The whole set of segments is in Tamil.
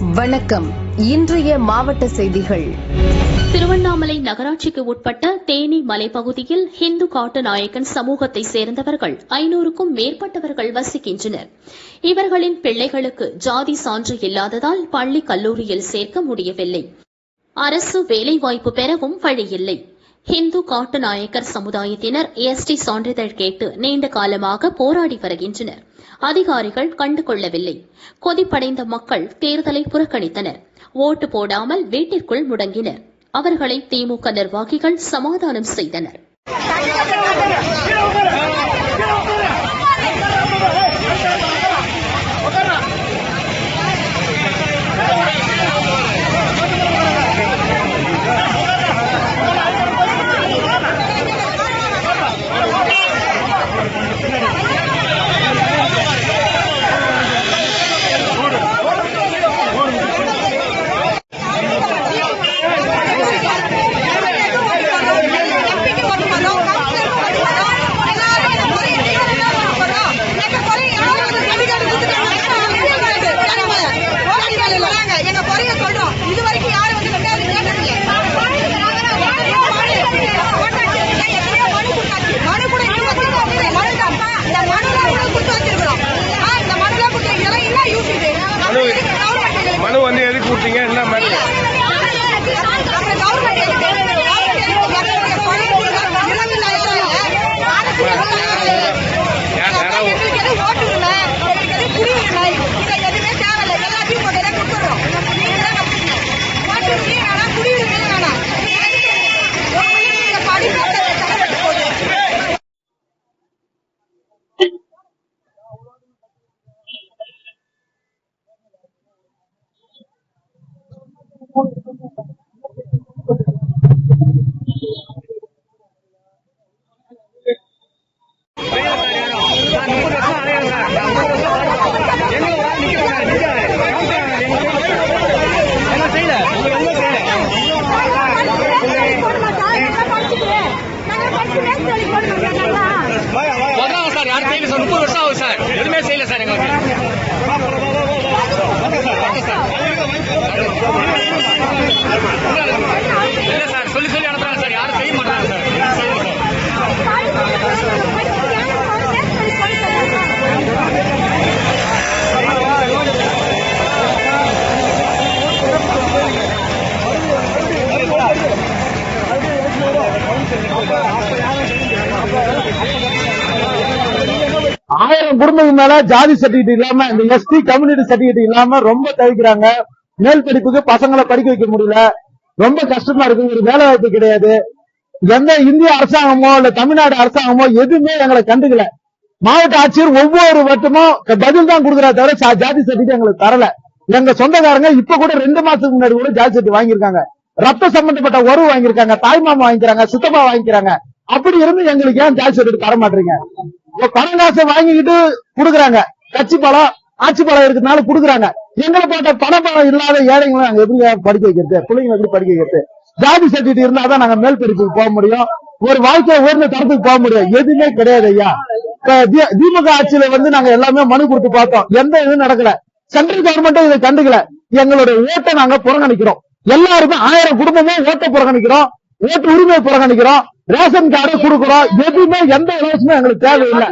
வணக்கம். இன்றைய மாவட்ட செய்திகள். திருவண்ணாமலை நகராட்சிக்கு உட்பட்ட தேனி மலைப்பகுதியில் ஹிந்து காட்டுநாயக்கன் சமூகத்தை சேர்ந்தவர்கள் ஐநூறுக்கும் மேற்பட்டவர்கள் வசிக்கின்றனர். இவர்களின் பிள்ளைகளுக்கு ஜாதி சான்று இல்லாததால் பள்ளி கல்லூரியில் சேர்க்க முடியவில்லை. அரசு வேலைவாய்ப்பு பெறவும் வழியில்லை. ஹிந்து காட்டுநாயக்கர் சமுதாயத்தினர் எஸ்டி சான்றிதழ் கேட்டு நீண்ட காலமாக போராடி வருகின்றனர் அதிகாரிகள் கண்டுகொள்ளவில்லை கொதிப்படைந்த மக்கள் தேர்தலை புறக்கணித்தனர் ஓட்டு போடாமல் வீட்டிற்குள் முடங்கினர் அவர்களை திமுக நிர்வாகிகள் சமாதானம் செய்தனர் எங்க ஆயிரம் மேல ஜாதி சர்டிபிகேட் இல்லாம இந்த எஸ்டி கம்யூனிட்டி சர்டிபிகேட் இல்லாம ரொம்ப தவிக்கிறாங்க. மேல் படிப்புக்கு பசங்களை படிக்க வைக்க முடியல. ரொம்ப கஷ்டமா இருக்கு. ஒரு வேலை வாய்ப்பு கிடையாது. எந்த இந்திய அரசாங்கமோ இல்ல தமிழ்நாடு அரசாங்கமோ எதுவுமே எங்களை கண்டுக்கல. மாவட்ட ஆட்சியர் ஒவ்வொரு வட்டமும் பதில் தான் கொடுக்குறா தவிர ஜாதி சர்டிபிகேட் எங்களுக்கு தரல. எங்க சொந்தக்காரங்க இப்ப கூட ரெண்டு மாசத்துக்கு முன்னாடி கூட ஜாதி சர்டிபிகேட் வாங்கியிருக்காங்க. ரத்த சம்பந்தப்பட்ட உறவு வாங்கியிருக்காங்க. தாய்மாமா வாங்கிக்கிறாங்க. சித்தப்பா வாங்கிக்கிறாங்க. அப்படி இருந்து எங்களுக்கு ஏன் ஜாதி சர்டிபிகேட் தர மாட்டீங்க பணம் காசை வாங்கிக்கிட்டு குடுக்குறாங்க. கட்சி பழம் ஆட்சி பழம் இருக்கிறதுனால குடுக்குறாங்க. எங்களை போட்ட பண பழம் இல்லாத ஏழைங்களை நாங்க எப்படி படிக்க வைக்கிறது? பிள்ளைங்களை எப்படி படிக்க வைக்கிறது? ஜாதி சர்டிபிகேட் இருந்தாதான் நாங்க மேல் படிப்புக்கு போக முடியும். ஒரு வாழ்க்கையை உயர்ந்த தரத்துக்கு போக முடியும். எதுவுமே கிடையாது ஐயா. திமுக ஆட்சியில வந்து நாங்க எல்லாமே மனு கொடுத்து பார்த்தோம். எந்த இதுவும் நடக்கல. சென்ட்ரல் கவர்மெண்ட்டும் இதை கண்டுக்கல. எங்களுடைய ஓட்டை நாங்க புறக்கணிக்கிறோம். எல்லாருமே ஆயிரம் குடும்பமும் ஓட்டை புறக்கணிக்கிறோம். ஓட்டு உரிமையை புறக்கணிக்கிறோம். ரேஷன் கார்டு கொடுக்குறோம். எதுவுமே எந்த இலவசமும் எங்களுக்கு தேவையில்லை.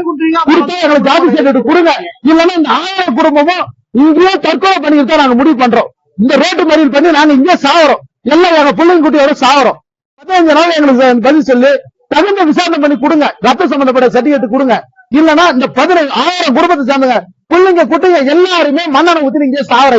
கொடுத்தா எங்களுக்கு ஜாதி சர்டிபிகேட் கொடுங்க. இல்லன்னா இந்த ஆயிரம் குடும்பமும் இங்கேயே தற்கொலை பண்ணிட்டு தான் நாங்க முடிவு பண்றோம். இந்த ரோட்டு மறியல் பண்ணி நாங்க இங்கே சாவறோம். எல்லாம் எங்க பிள்ளைங்க குட்டியோட சாவறோம். பதினஞ்சு நாள் எங்களுக்கு பதில் சொல்லி. தகுந்த விசாரணை பண்ணி கொடுங்க. ரத்த சம்பந்தப்பட்ட சர்டிபிகேட் கொடுங்க. இல்லன்னா இந்த பதினஞ்சு ஆயிரம் குடும்பத்தை சேர்ந்துங்க பிள்ளைங்க குட்டிங்க எல்லாருமே மண்ணெண்ணை ஊத்தி இங்கே சாவற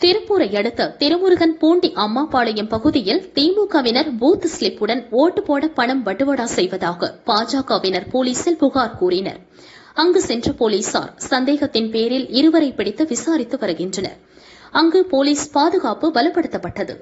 திருப்பூரை அடுத்த திருமுருகன் பூண்டி அம்மாபாளையம் பகுதியில் திமுகவினர் பூத் ஸ்லிப்புடன் ஓட்டு போட பணம் பட்டுவடா செய்வதாக பாஜகவினர் போலீசில் புகார் கூறினர். அங்கு சென்ற போலீசார் சந்தேகத்தின் பேரில் இருவரை பிடித்து விசாரித்து வருகின்றனர். அங்கு போலீஸ் பாதுகாப்பு பலப்படுத்தப்பட்டது.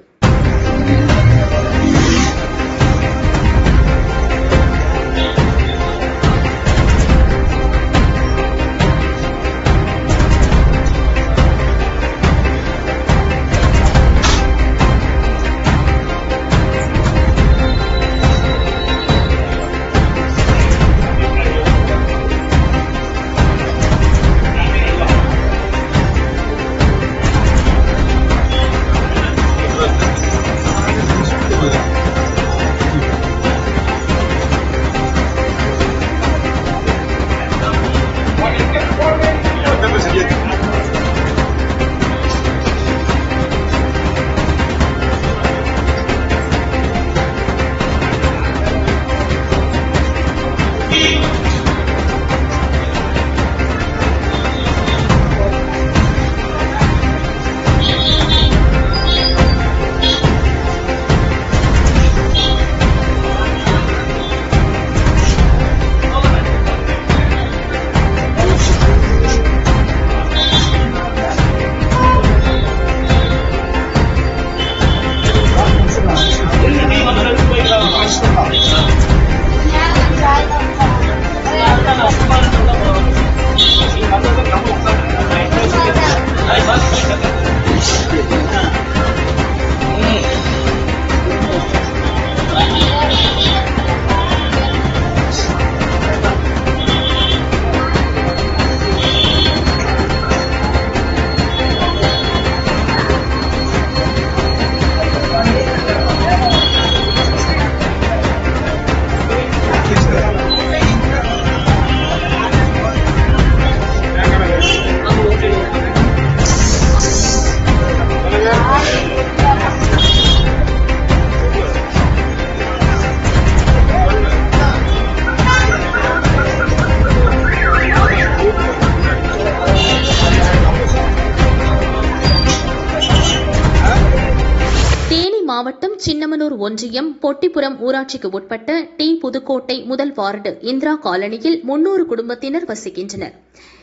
ஒன்றியம் பொட்டிபுரம் ஊராட்சிக்கு உட்பட்ட டி புதுக்கோட்டை முதல் வார்டு இந்திரா காலனியில் முன்னூறு குடும்பத்தினர் வசிக்கின்றனர்.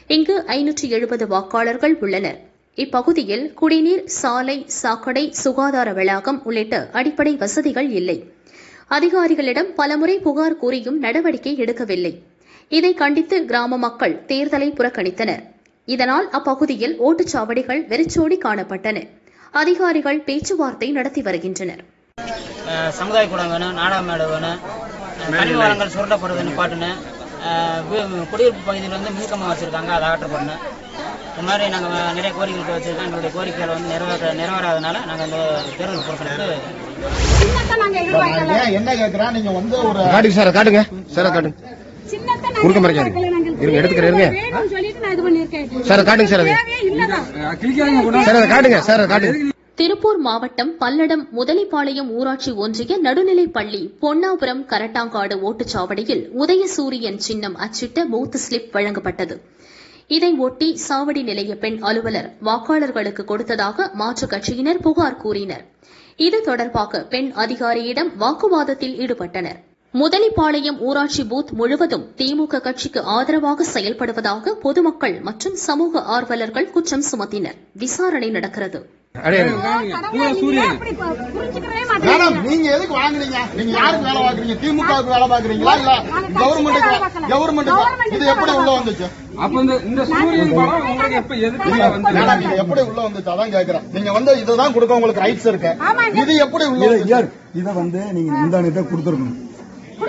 இங்கு ஐநூற்று எழுபது வாக்காளர்கள் உள்ளனர். இப்பகுதியில் குடிநீர் சாலை சாக்கடை சுகாதார வளாகம் உள்ளிட்ட அடிப்படை வசதிகள் இல்லை. அதிகாரிகளிடம் பலமுறை புகார் கூறியும் நடவடிக்கை எடுக்கவில்லை. இதை கண்டித்து கிராம மக்கள் தேர்தலை புறக்கணித்தனர். இதனால் அப்பகுதியில் ஓட்டுச்சாவடிகள் வெறிச்சோடி காணப்பட்டன. அதிகாரிகள் பேச்சுவார்த்தை நடத்தி வருகின்றனர். சமுதாய கூடம் வேணும் நாடக மேடை வேணும் கனிம வளங்கள் சுரண்டப்படுறது வீ- குடியிருப்பு பகுதியில் வந்து மின்கம்பம் வச்சுருக்காங்க அதை அகற்றப்படணும் இந்த மாதிரி நாங்கள் நிறைய கோரிக்கைகள் வச்சுருக்கோம். எங்களுடைய கோரிக்கைகள் வந்து நிறைவேற்ற நிறைவேறாதனால நாங்கள் இந்த தேர்தல் புறக்கணித்து என்ன கேக்குறா? நீங்க வந்து ஒரு காட்டுங்க சார் காட்டுங்க. சார் காட்டுங்க. குறுக்க மறைக்காதீங்க. இருங்க எடுத்துக்கிறேன் இருங்க. சார் காட்டுங்க சார் அது. சார் அதை காட்டுங்க சார் காட்டுங்க. திருப்பூர் மாவட்டம் பல்லடம் முதலிப்பாளையம் ஊராட்சி ஒன்றிய நடுநிலைப் பள்ளி பொன்னாபுரம் கரட்டாங்காடு ஓட்டுச்சாவடியில் உதயசூரியன் சின்னம் அச்சிட்ட பூத் ஸ்லிப் வழங்கப்பட்டது. இதை ஒட்டி சாவடி நிலைய பெண் அலுவலர் வாக்காளர்களுக்கு கொடுத்ததாக மாற்றுக் கட்சியினர் புகார் கூறினர். இது தொடர்பாக பெண் அதிகாரியிடம் வாக்குவாதத்தில் ஈடுபட்டனர். முதலிப்பாளையம் ஊராட்சி பூத் முழுவதும் திமுக கட்சிக்கு ஆதரவாக செயல்படுவதாக பொதுமக்கள் மற்றும் சமூக ஆர்வலர்கள் குற்றம் சுமத்தினர். விசாரணை நடக்கிறது. மேடம் நீங்க எதுக்கு வாங்குறீங்க? நீங்க யாருக்கு வேலை பாக்குறீங்க திமுகவுக்கு வேலை பாக்குறீங்களா இல்ல கவர்மெண்ட்டுக்கு கவர்மெண்ட்டுக்கு இது எப்படி உள்ள வந்துச்சு? அப்ப இந்த இந்த சூரியன் படம் உங்களுக்கு எப்ப எதுக்கு வந்து மேடம் இது எப்படி உள்ள வந்துச்சு? அதான் கேக்குறேன். நீங்க வந்து இதுதான் கொடுக்க உங்களுக்கு ரைட்ஸ் இருக்கு. இது எப்படி உள்ள இத வந்து நீங்க முந்தானத்தை கொடுத்துருக்கணும்.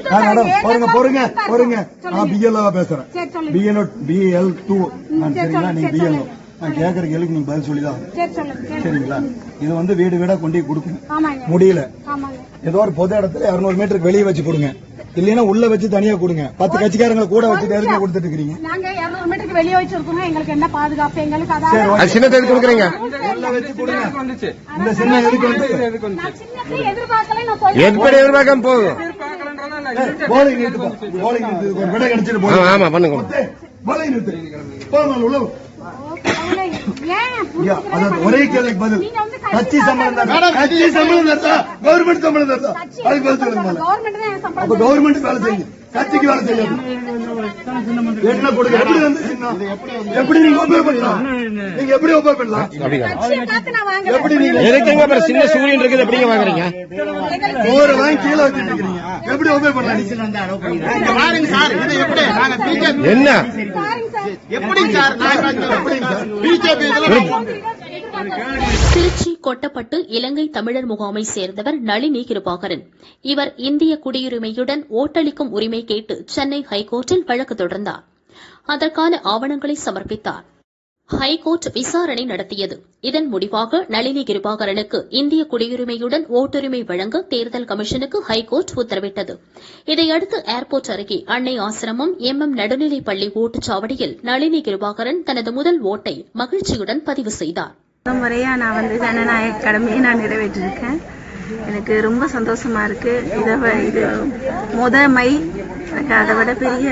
ஆ, மேடம் பொறுங்க பொறுங்க பொறுங்க நான் பிஎல்ஓ பேசுறேன். பிஎல்ஓ பிஎல் டூ நான் சரிங்களா? நீங்க பிஎல்ஓ நான் கேக்குற கேள்விக்கு நீங்க பதில் சொல்லிதான் சரிங்களா? இது வந்து வீடு வீடா கொண்டு கொடுக்கணும் முடியல. ஏதோ ஒரு பொது இடத்துல 200 மீட்டருக்கு வெளியே வச்சு கொடுங்க. இல்லைன்னா உள்ள வச்சு தனியா கொடுங்க. பத்து கட்சிக்காரங்களை கூட வச்சு எதுக்கு கொடுத்துட்டு இருக்கீங்க நாங்க இருநூறு மீட்டருக்கு வெளியே வச்சிருக்கோம் எங்களுக்கு என்ன பாதுகாப்பு? எங்களுக்கு அதாவது சின்னத்தை எதுக்கு கொடுக்குறீங்க. இந்த சின்ன எதுக்கு வந்து எதிர்பார்க்கல எதிர்பார்க்காம போதும் போலிங் நிறுத்து போலிங் நிறுத்து விடை கிடைச்சிட்டு ஆ, போதும் ஆமா பண்ணுங்க. போலிங் நிறுத்து. போங்க உள்ள. ஒரே கேள்விக்கு பதில். கட்சி சம்பளம் கட்சி சம்பளம் கவர்மெண்ட் சம்பளம் தான் அதுக்கு பதில் சொல்லுங்க அப்ப கவர்மெண்ட் வேலை செய்யுங்க. கட்சிக்கு வேலை செய்யாது. என்ன கொடுங்க எப்படி வந்து சின்னம் எப்படி நீங்க ஒப்பே பண்ணலாம்? நீங்க எப்படி ஒப்பே பண்ணலாம்? எப்படி நீங்க எதுக்குங்க அப்புறம் சின்ன சூரியன் இருக்குது எப்படிங்க வாங்குறீங்க? ஓர வாங்கி கீழே வச்சுட்டு இருக்கீங்க எப்படி ஒப்பே பண்ணலாம்? என்ன? எப்படி சார்? பிஜேபி இதுல திருச்சி கொட்டப்பட்டு இலங்கை தமிழர் முகாமை சேர்ந்தவர் நளினி கிருபாகரன். இவர் இந்திய குடியுரிமையுடன் ஓட்டளிக்கும் உரிமை கேட்டு சென்னை ஹைகோர்ட்டில் வழக்கு தொடர்ந்தார். அதற்கான ஆவணங்களை சமர்ப்பித்தார். ஹைகோர்ட் விசாரணை நடத்தியது. இதன் முடிவாக நளினி கிருபாகரனுக்கு இந்திய குடியுரிமையுடன் ஓட்டுரிமை வழங்க தேர்தல் கமிஷனுக்கு ஹைகோர்ட் உத்தரவிட்டது. இதையடுத்து ஏர்போர்ட் அருகே அன்னை ஆசிரமம் எம் எம் நடுநிலைப்பள்ளி ஓட்டுச்சாவடியில் நளினி கிருபாகரன் தனது முதல் ஓட்டை மகிழ்ச்சியுடன் பதிவு செய்தார். முதல் முறையாக நான் வந்து ஜனநாயக கடமையை நான் நிறைவேற்றிருக்கேன். எனக்கு ரொம்ப சந்தோஷமாக இருக்குது இதை இது முத மை எனக்கு அதை விட பெரிய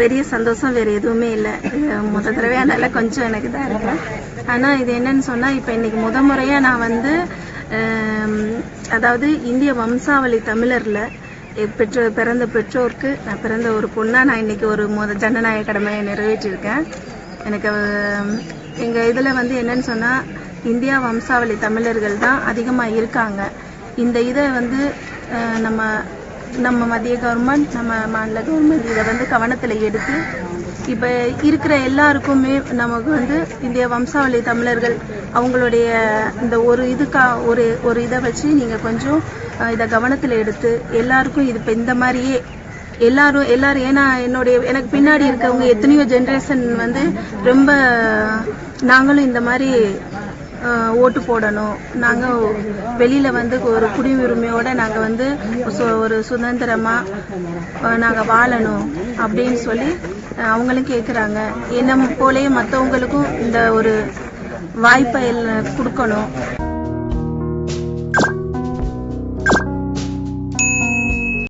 பெரிய சந்தோஷம் வேறு எதுவுமே இல்லை. முத தடவை அதனால் கொஞ்சம் எனக்கு தான் இருக்கேன் ஆனால் இது என்னன்னு சொன்னால் இப்போ இன்றைக்கி முத முறையாக நான் வந்து அதாவது இந்திய வம்சாவளி தமிழரில் பெற்றோர் பெற்றோ பிறந்த பெற்றோருக்கு நான் பிறந்த ஒரு பொண்ணாக நான் இன்றைக்கி ஒரு முத ஜனநாயக கடமையை நிறைவேற்றியிருக்கேன் எனக்கு எங்கள் இதில் வந்து என்னன்னு சொன்னால் இந்தியா வம்சாவளி தமிழர்கள் தான் அதிகமாக இருக்காங்க. இந்த இதை வந்து நம்ம நம்ம மத்திய கவர்மெண்ட் நம்ம மாநில கவர்மெண்ட் இதை வந்து கவனத்தில் எடுத்து இப்போ இருக்கிற எல்லாருக்குமே நமக்கு வந்து இந்திய வம்சாவளி தமிழர்கள் அவங்களுடைய இந்த ஒரு இதுக்கா ஒரு ஒரு இதை வச்சு நீங்கள் கொஞ்சம் இதை கவனத்தில் எடுத்து எல்லாருக்கும் இது இப்போ இந்த மாதிரியே எல்லாரும் எல்லாரும் ஏன்னா என்னுடைய எனக்கு பின்னாடி இருக்கவங்க எத்தனையோ ஜென்ரேஷன் வந்து ரொம்ப நாங்களும் இந்த மாதிரி ஓட்டு போடணும். நாங்கள் வெளியில் வந்து ஒரு குடியுரிமையோடு நாங்கள் வந்து சு- ஒரு சுதந்திரமாக நாங்கள் வாழணும் அப்படின்னு சொல்லி அவங்களும் கேட்குறாங்க என்ன போலேயே மற்றவங்களுக்கும் இந்த ஒரு வாய்ப்பை எல்லாம் கொடுக்கணும்.